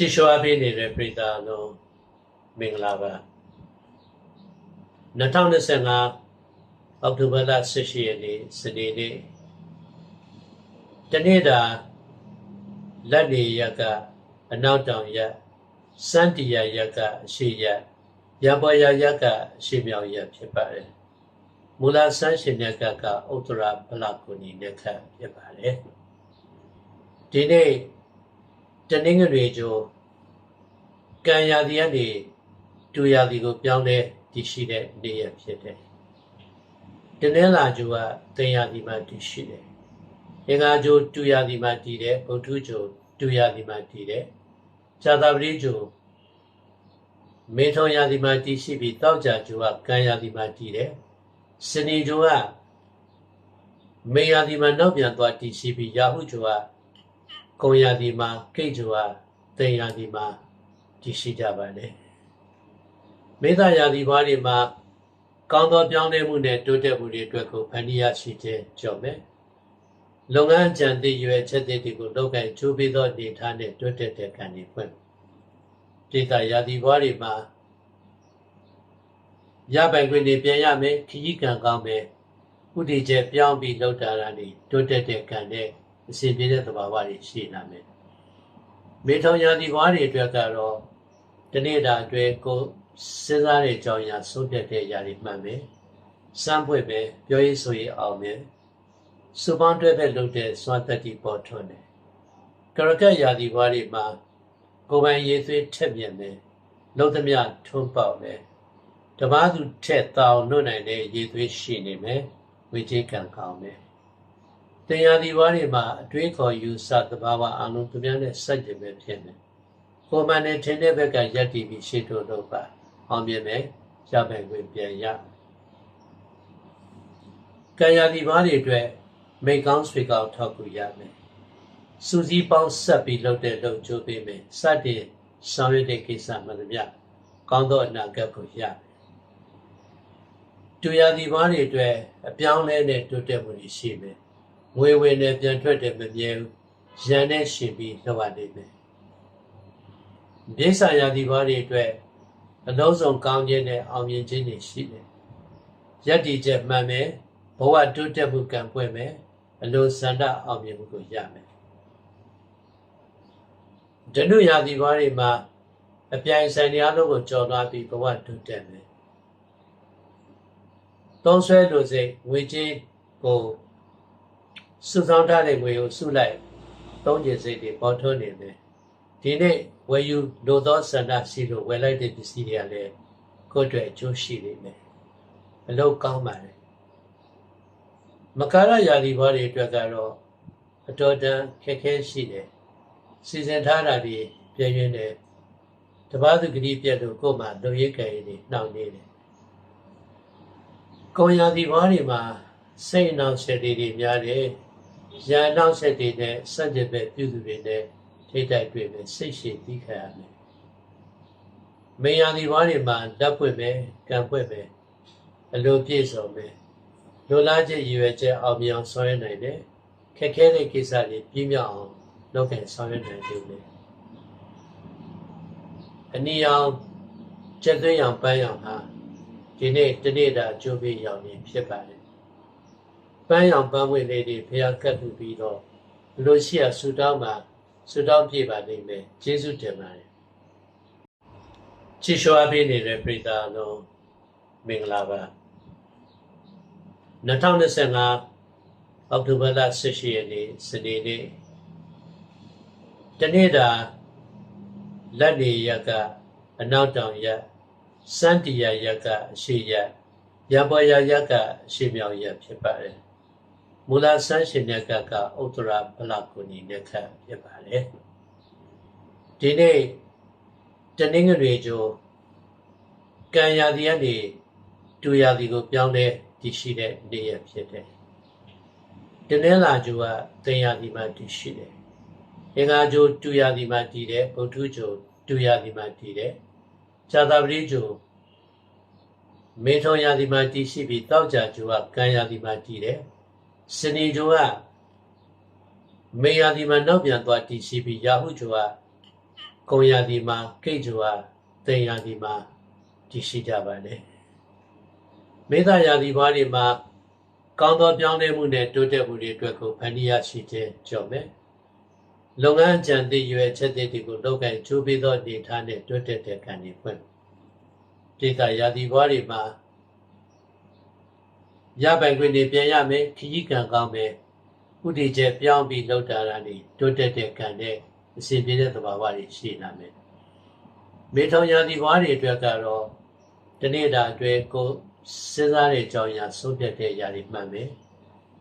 ချီရှောအပေးနေတဲ့ပြည်သားလုံးမင်္ဂလာပါ2025အောက်တိုဘာလ18ရက်နေ့စနေနေ့တနေ့တာလက်နေရက်ကအနောက်တောင်ရက်စန်းတီယာရက်ကအရှိရက်ရပေါ်ရရက်ကအရှိမြောင်ရက်ဖြစ်ပါတယ်မူလဆန်းရှင်မြတ်ကကဥတ္တရာဗလကုဏီနဲ့ခတ်ဖြစ်ပါတယ်ဒီနေ့ တနင်္ဂနွေကျိုးကံရာသီကနေတူရာသီကိုပြောင်းလဲတည်ရှိတဲ့နေ့ရက်ဖြစ်တယ်။တနင်္လာကျိုးကတင်ရာသီမှာတည်ရှိတယ်။အင်္ဂါကျိုးတူရာသီမှာတည်တယ်။ဗုဒ္ဓကျိုးတူရာသီမှာတည်တယ်။ဇာတာပတိကျိုးမေထုံရာသီမှာတည်ရှိပြီးတောက်ကြကျိုးကကံရာသီမှာတည်တယ်။စနေကျိုးကမေရာသီမှာနောက်ပြန်သွားတည်ရှိပြီးရာဟုကျိုးက ကုံရာသီမှာကိတ်ကျိုးကတင်ရာသီမှာတည်ရှိကြပါတယ်မေတ္တာရာသီဘွားတွေမှာကောင်းသောပြောင်းလဲမှုနဲ့တိုးတက်မှုတွေအတွက်ကိုဖန်တီးရရှိခြင်းကြောင့်ပဲလုပ်ငန်းကြံသည့်ရွယ်ချက်တွေကိုလောက်ကင်ချိုးပေးသောအနေထားနဲ့တိုးတက်တဲ့ကံတွေဖွင့်ဒေသရာသီဘွားတွေမှာရပိုင်ခွင့်တွေပြန်ရမယ်ခရီးကံကောင်းမယ်ဥတည်ချက်ပြောင်းပြီးလောက်တာတာနေတိုးတက်တဲ့ကံနဲ့ အစီအပြေတဲ့သဘာဝတွေရှိလာမယ်မေထုံရာသီဘွားတွေအတွက်ကတော့ဒီနေ့တာအတွက်ကိုစဉ်းစားတဲ့အကြောင်းအရာဆုံးဖြတ်တဲ့အရာတွေမှန်မယ်စမ်းဖွင့်ပဲပြောရေးဆိုရေးအောင်မယ်စုပေါင်းတွဲပဲလုပ်တဲ့စွမ်းသက်တီပေါ်ထွန်းတယ်ကရကတ်ရာသီဘွားတွေမှာကိုယ်ပိုင်ရေးသွေးထက်မြက်မယ်လုံးသမျှထွန်းပေါက်မယ်တပားသူထက်တောင်နှုတ်နိုင်တဲ့ရေးသွေးရှိနေမယ်ဝေကြီးကံကောင်းမယ် တင်ရာဒီဘွားတွေမှာအတွေးခေါ်ယူဆသဘာဝအလုံးသူများနဲ့စัจကြပဲဖြစ်မယ်။ကိုယ်မှန်နဲ့ထင်တဲ့ဘက်ကရက်တည်ပြီးရှေ့တို့တော့ပါအောင်မြင်မယ်ရပိုင်ခွင့်ပြန်ရ။ကံရာဒီဘွားတွေအတွက်မိတ်ကောင်းဆွေကောင်းထောက်ကူရမယ်။စူစီပေါင်းဆက်ပြီးလုပ်တဲ့လုပ်ကြိုးပေးမယ်။စတဲ့ဆောင်ရွက်တဲ့ကိစ္စမှန်သမျှကောင်းသောအနာဂတ်ကိုရမယ်။တူရာဒီဘွားတွေအတွက်အပြောင်းလဲနဲ့တိုးတက်မှုတွေရှိမယ်။ ငွေဝင်နဲ့ပြန်ထွက်တယ်မမြဲဘူးရန်နဲ့ရှင်ပြီးလောက်ရနေမယ်မြေဆာယာဒီဘွားတွေအတွက်အလုံးစုံကောင်းခြင်းနဲ့အောင်မြင်ခြင်းတွေရှိတယ်ရက်တည်ချက်မှန်မယ်ဘဝတိုးတက်မှုကံပွင့်မယ်အလိုဆန္ဒအောင်မြင်မှုကိုရမယ်ဒနုယာဒီဘွားတွေမှာအပြိုင်ဆိုင်တရားလုံးကိုကြော်သွားပြီးဘဝတိုးတက်မယ်သုံးဆွဲလို့စိတ်ငွေကြေးကို စုဆောင်ထားတဲ့ငွေကိုစုလိုက်သုံးကျင်စိတ်တွေပေါ်ထွန်းနေတယ်ဒီနေ့ဝယ်ယူလိုသောဆန္ဒရှိလို့ဝယ်လိုက်တဲ့ပစ္စည်းတွေကလည်းကိုယ့်အတွက်အကျိုးရှိနေမယ်အလုပ်ကောင်းပါလေမကာရယာလီဘွားတွေအတွက်ကတော့အတော်တန်ခက်ခဲရှိတယ်စီစဉ်ထားတာတွေပြည့်ရင်းတယ်တပားသူဂတိပြက်လို့ကိုယ်မှလုံရိပ်ကြရည်တွေနှောင့်နေတယ်ကိုရာဒီဘွားတွေမှာစိတ်နှောင့်ရှက်တွေများတယ် ရန်နောက်ဆက်တွေနဲ့စัจကြပဲပြုသူတွေနဲ့ထိတိုက်တွေ့မယ်စိတ်ရှိပြီးခံရမယ်။မေယာဒီဘွားတွေမှာလက်ပွင့်မယ်ကံပွင့်မယ်အလိုပြည့်စုံမယ်လိုလားချက်ရည်ရွယ်ချက်အောင်မြင်အောင်ဆောင်ရွက်နိုင်တယ်ခက်ခဲတဲ့ကိစ္စတွေပြည့်မြောက်အောင်လုပ်ခဲ့ဆောင်ရွက်နိုင်တယ်လေအနည်းအောင်ချက်သွင်းအောင်ပန်းအောင်ဟာဒီနေ့တနေ့တာကြိုးပြီးရောက်နေဖြစ်ပါတယ် ပန်းရောင်ပန်းဝေလေးတွေဖျားကတ်ထူပြီးတော့လူလိုရှိရဆူတောင်းမှာဆူတောင်းပြပါလိမ့်မယ်ကျေးဇူးတင်ပါတယ်ချီရှောအပေးနေတဲ့ပြည်သားလုံးမင်္ဂလာပါ2025အောက်တိုဘာလ18ရက်နေ့စနေနေ့တနေ့တာလက်နေရက်ကအနောက်တောင်ရက်စန်းတီယာရက်ကအရှိရက်ရပေါ်ရရက်ကအရှိမြောင်ရက်ဖြစ်ပါတယ် မူလဆန်းရှင်တဲ့ကကဥတ္တရာဗလကုဏီနဲ့ခတ်ဖြစ်ပါတယ်ဒီနေ့တနင်္ဂနွေကျိုးကံရာသီကနေတူရာသီကိုပြောင်းလဲတည်ရှိတဲ့နေ့ရက်ဖြစ်တယ်တနင်္လာကျိုးကတင်ရာသီမှာတည်ရှိတယ်အင်္ဂါကျိုးတူရာသီမှာတည်တယ်ဗုဒ္ဓကျိုးတူရာသီမှာတည်တယ်ဇာတာပတိကျိုးမေထုံရာသီမှာတည်ရှိပြီးတောက်ကြကျိုးကကံရာသီမှာတည်တယ် စနေဂျိုကမေယာဒီမှာနောက်ပြန်သွားတည်ရှိပြီးယာဟုဂျိုကကုံရာဒီမှာကိတ်ကြွာတင်ရာဒီမှာတည်ရှိကြပါလေမေတ္တာရာဒီဘွားတွေမှာကောင်းသောပြောင်းလဲမှုနဲ့တိုးတက်မှုတွေအတွက်ကိုဖန်တီးရရှိခြင်းကြောင့်ပဲလုပ်ငန်းကြံသည့်ရွယ်ချက်တွေကိုလုပ်ကိုင်ချိုးပေးသောအနေထားနဲ့တိုးတက်တဲ့ကံတွေဖွင့်ဒေတာရာဒီဘွားတွေမှာ ရပိုင်ခွင့်တွေပြန်ရမယ်ခကြီးကံကောင်းမယ်ဥတီချက်ပြောင်းပြီးလောက်တာတာနေတိုးတက်တဲ့ကံနဲ့အစီပြေတဲ့သဘာဝတွေရှိလာမယ်မေထုံရာဒီဘွားတွေအတွက်ကတော့ဒီနေ့တာအတွက်ကိုစဉ်းစားတဲ့အကြောင်းအရာဆုံးဖြတ်တဲ့အရာတွေမှန်မယ်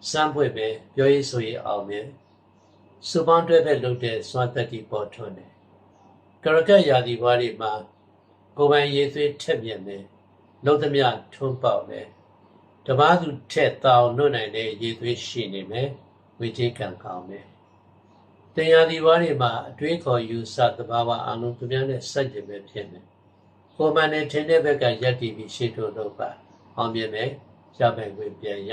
စမ်းဖွင့်ပဲပြောရေးဆိုရေးအောင်မယ်စုပေါင်းတွဲဖက်လုပ်တဲ့စွမ်းသက်တီပေါ်ထွန်းတယ်ကရကတ်ရာဒီဘွားတွေမှာကိုယ်ပိုင်ရေးသွေးထက်မြက်မယ်လုံးသမျှထွန်းပေါက်မယ် တပားသူထက်တောင်လွတ်နိုင်တဲ့ရေးသွေးရှိနေမယ်ဝိจิကံကောင်းမယ်တင်ရာဒီဘွားတွေမှာအတွေးခေါ်ယူဆသဘာဝအလုံးသူများနဲ့စัจကြပဲဖြစ်မယ်ကိုယ်မှန်နဲ့ထင်တဲ့ဘက်ကယက်တည်ပြီးရှေ့ထုတ်တော့ပါအောင်မြင်မယ်ရပိုင်ခွင့်ပြန်ရ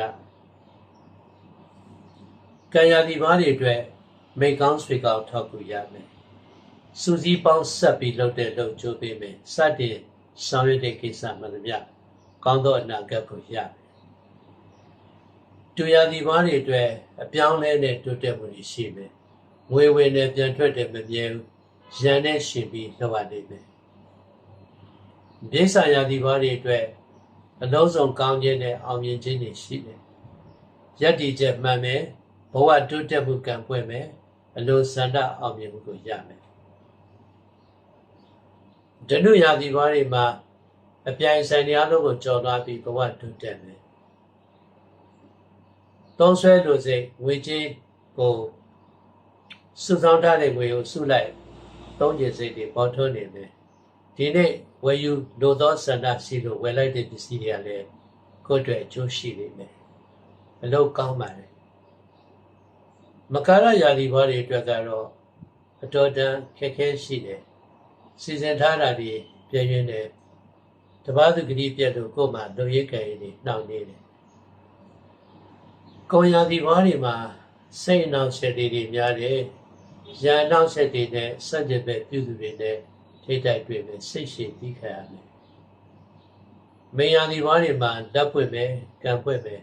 ကံရာဒီဘွားတွေအတွက်မိကောင်းဆွေကောင်းထောက်ကူရမယ်စူစီပေါင်းဆက်ပြီးလုပ်တဲ့လုပ်ကြိုးပေးမယ်စတဲ့ဆောင်ရွက်တဲ့ကိစ္စမှန်သမျှကောင်းသောအနာဂတ်ကိုရမယ် တူရာဒီဘွားတွေအတွက်အပြောင်းလဲနဲ့တိုးတက်မှုတွေရှိမယ်ငွေဝင်နဲ့ပြန်ထွက်တယ်မမြဲဘူးရန်နဲ့ရှင်ပြီးလောက်ရနေမယ်ဒေသရာဒီဘွားတွေအတွက်အလုံးစုံကောင်းခြင်းနဲ့အောင်မြင်ခြင်းတွေရှိတယ်။ယက်တီချက်မှန်မယ်ဘဝတိုးတက်မှုကံပွင့်မယ်အလိုဆန္ဒအောင်မြင်မှုကိုရမယ်။ဒနုရာဒီဘွားတွေမှာအပြိုင်ဆိုင်တရားလုံးကိုကြော်သွားပြီးဘဝတိုးတက်မယ်။ သုံးဆွဲလို့စိတ်ငွေကြေးကိုစုဆောင်ထားတဲ့ငွေကိုစုလိုက်သုံးကျင်စိတ်တွေပေါ်ထွန်းနေမယ်။ဒီနေ့ဝယ်ယူလိုသောဆန္ဒရှိလို့ဝယ်လိုက်တဲ့ပစ္စည်းတွေကလည်းကိုယ့်အတွက်အကျိုးရှိနေမယ်အလုပ်ကောင်းပါလေမကာရယာဒီဘွားတွေအတွက်ကတော့အတော်တန်ခက်ခဲရှိတယ်စီစဉ်ထားတာတွေပြည့်ရင်းတယ်တပားသူကတိပြက်လို့ကိုယ်မှလုံရိပ်ကြရည်တွေနှောင့်နေတယ် ကောယာဒီဘွားတွေမှာစိတ်အနှောင့်အယှက်တွေများတယ်ရန်နှောင့်အယှက်တွေနဲ့စัจ java ပြုစုတွေနဲ့ထိတိုက်တွေ့မယ်စိတ်ရှိပြီးခံရမယ်မင်ယာဒီဘွားတွေမှာလက်ပွင့်မယ်ကံပွင့်မယ်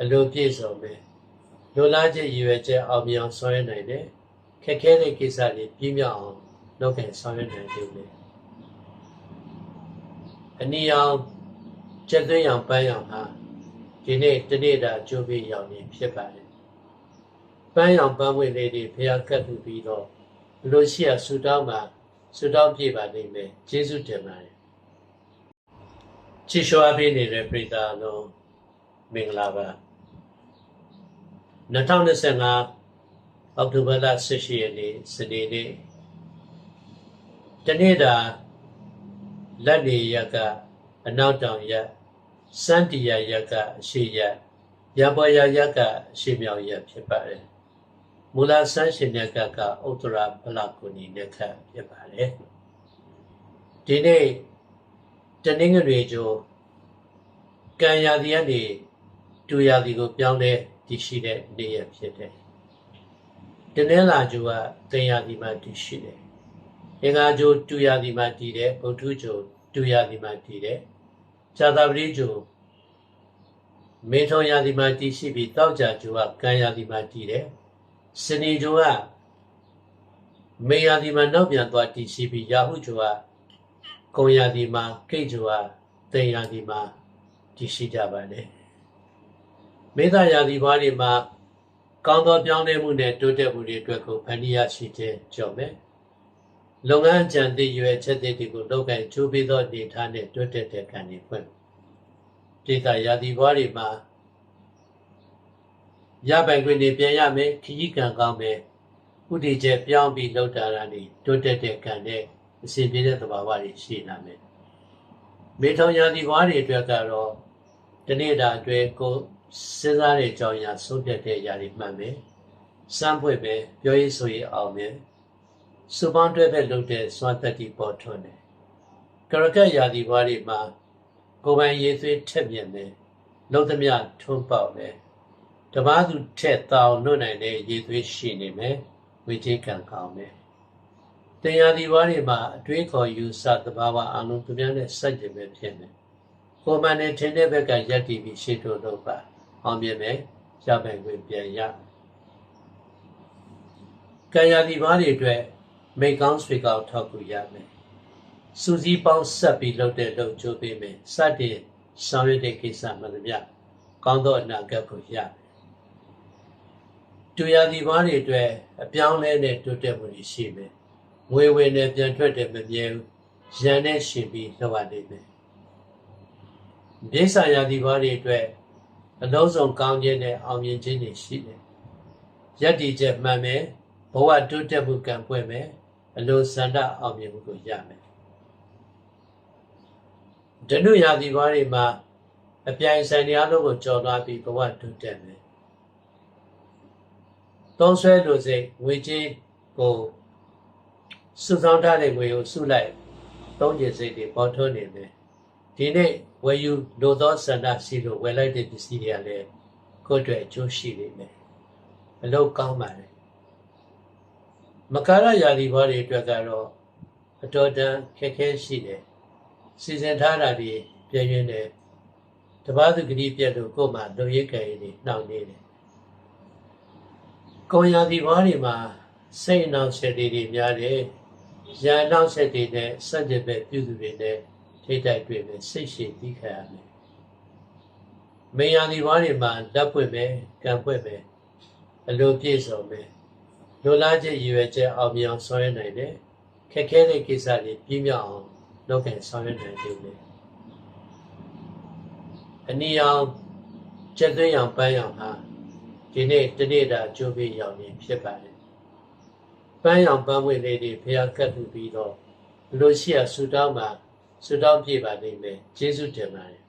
အလိုပြည့်စုံမယ်လိုလားချက်ရည်ရွယ်ချက်အောင်မြင်အောင်ဆောင်ရွက်နိုင်တယ်ခက်ခဲတဲ့ကိစ္စတွေပြည့်မြောက်အောင်လုပ်ကိုင်ဆောင်ရွက်နိုင်တယ်အနည်းအောင်ကျက်သွင်းအောင်ပန်းအောင်ဟာ ဒီနေ့တနေ့တာကြိုးပြီးရောက်နေဖြစ်ပါတယ်ပန်းအောင်ပန်းဝင်လေးတွေဖျားကတ်ထူပြီးတော့လူရှိရဆူတောင်းမှာဆုတောင်းပြပါလိမ့်မယ်ကျေးဇူးတင်ပါတယ်ချီရှောအပေးနေတဲ့ပရိသတ်လုံးမင်္ဂလာပါ2025အောက်တိုဘာလ18ရက်နေ့စနေနေ့တနေ့တာလက်နေရကအနောက်တောင်ရ စန္တီယာရကအရှိရရပေါ်ရရကအရှိမြောင်ရဖြစ်ပါတယ်မူလဆန်းရှင်တဲ့ကကဥတ္တရဗလကုဏီနဲ့ခတ်ဖြစ်ပါတယ်ဒီနေ့တနင်္ဂနွေကျိုးကံရာသီကနေတူရာသီကိုပြောင်းလဲတည်ရှိတဲ့နေ့ရက်ဖြစ်တယ်တနင်္လာကျိုးကတင်ရာသီမှာတည်ရှိတယ်အင်္ဂါကျိုးတူရာသီမှာတည်တယ်ဗုဒ္ဓကျိုးတူရာသီမှာတည်တယ် ဇာတာပတိကျိုးမေထုံရာသီမှာတည်ရှိပြီးတောက်ကြကျိုးကကံရာသီမှာတည်တယ်စနေဂျိုကမေယာဒီမှာနောက်ပြန်သွားတည်ရှိပြီးယာဟုဂျိုကကုံယာဒီမှာကိတ်ဂျိုကတင်ယာဒီမှာတည်ရှိကြပါတယ်မေသာယာဒီဘွားတွေမှာကောင်းသောပြောင်းလဲမှုနဲ့တိုးတက်မှုတွေအတွက်ကိုဖန်တီးရရှိခြင်းကြောင့်ပဲ လုပ်ငန်းကြံသည့်ရွယ်ချက်တွေကိုလုပ်ကိုင်ချိုးပေးသောအနေထားနဲ့တိုးတက်တဲ့ကံတွေဖွင့်ဒေသယာဒီဘွားတွေမှာရပိုင်ခွင့်တွေပြန်ရမယ်ခကြီးကံကောင်းမယ်ဥတီချက်ပြောင်းပြီးလောက်တာတာနေတိုးတက်တဲ့ကံနဲ့အစီပြေတဲ့သဘာဝတွေရှိလာမယ်မေထုံရာဒီဘွားတွေအတွက်ကတော့ဒီနေ့တာအတွက်ကိုစဉ်းစားတဲ့အကြောင်းအရာဆုံးဖြတ်တဲ့အရာတွေမှန်မယ်စမ်းဖွင့်ပဲပြောရေးဆိုရေးအောင်မယ် စုပေါင်းတွဲပဲလုပ်တဲ့စွမ်းသက်တီပေါ်ထွန်းတယ်ကရကတ်ရာဒီဘွားတွေမှာကိုယ်ပိုင်ရေးသွေးထက်မြက်မယ်လုံးသမျှထွန်းပေါက်မယ်တပားသူထက်တောင်လွတ်နိုင်တဲ့ရည်သွေးရှိနေမယ်ဝိจิကံကောင်းမယ်တတရားဒီဘာတွေမှာအတွေးခေါ်ယူဆသဘာဝအလုံးသူများနဲ့စัจကြပဲဖြစ်မယ်ကိုယ်မှန်နဲ့ထင်တဲ့ဘက်ကယက်တည်ပြီးရှေ့တို့တော့ပါအောင်မြင်မယ်ရပိုင်ခွင့်ပြန်ရကံရဒီဘာတွေအတွက် မိကောင်းဆွေကောင်းထောက်ကူရမယ်စူးစီးပေါင်းဆက်ပြီးလုပ်တဲ့လုပ်ကြိုးပေးမယ်စတဲ့ဆောင်ရွက်တဲ့ကိစ္စမှန်သမျှကောင်းသောအနာဂတ်ကိုရမယ်တူရဒီဘာတွေအတွက်အပြောင်းလဲနဲ့တိုးတက်မှုရှိမယ်ငွေဝင်နဲ့ပြန်ထွက်တယ်မမြဲဘူးရန်နဲ့ရှင်ပြီးလောက်ရနေမယ်ဒေသရာဒီဘာတွေအတွက်အလုံးစုံကောင်းခြင်းနဲ့အောင်မြင်ခြင်းတွေရှိတယ်ယက်တီချက်မှန်မယ်ဘဝတိုးတက်မှုကံပွင့်မယ် အလိုဆန္ဒအောင်မြင်မှုကိုရမယ်ဒနုရာဒီဘာတွေမှာအပြိုင်ဆိုင်တရားတို့ကိုကြော်သွားပြီးဘဝတိုးတက်မယ်သုံးဆွဲလို့စိတ်ငွေကြေးကိုစုဆောင်ထားတဲ့ငွေကိုစုလိုက်သုံးကျင်စိတ်တွေပေါ်ထွန်းနေတယ်ဒီနေ့ဝယ်ယူလိုသောဆန္ဒရှိလို့ဝယ်လိုက်တဲ့ပစ္စည်းတွေကလည်းကိုယ့်အတွက်အကျိုးရှိနေမယ်အလုပ်ကောင်းပါလေ မကာရယာဒီဘောတွေအတွက်ကတော့အတော်တန်ခက်ခဲရှိတယ်စီစဉ်ထားတာတွေပြည့်ရင်းတယ်တပားသူဂတိပြတ်လို့ကိုယ်မှလုံရိပ်ကြရည်တွေနှောင့်နေတယ်ကိုရာဒီဘောတွေမှာစိတ်အနှောင့်အယှက်တွေများတယ်ရန်နှောင့်အယှက်တွေနဲ့စัจ java ပြုသူတွေနဲ့ထိတ်တိုက်တွေ့မယ်စိတ်ရှည်သီးခံရမယ်။မေယာဒီဘာတွေမှာလက်ပွင့်မယ်၊ကံပွင့်မယ်အလိုပြည့်စုံမယ်။ လိုလားချက်ရည်ရွယ်ချက်အောင်မြင်အောင်ဆောင်ရွက်နိုင်တယ်။ခက်ခဲတဲ့ကိစ္စတွေပြည့်မြောက်အောင်လုပ်ခဲ့ဆောင်ရွက်နိုင်တယ်လေ။အနည်းအောင်ကျက်သွင်းအောင်ပန်းအောင်ဟာဒီနေ့တနေ့တာကြိုးပြီးရောက်နေဖြစ်ပါတယ်။ပန်းအောင်ပန်းဝင်လေးတွေဖျားကတ်ထူပြီးတော့လူရှိရဆူတောင်းမှာဆုတောင်းပြပါလိမ့်မယ်ကျေးဇူးတင်ပါတယ်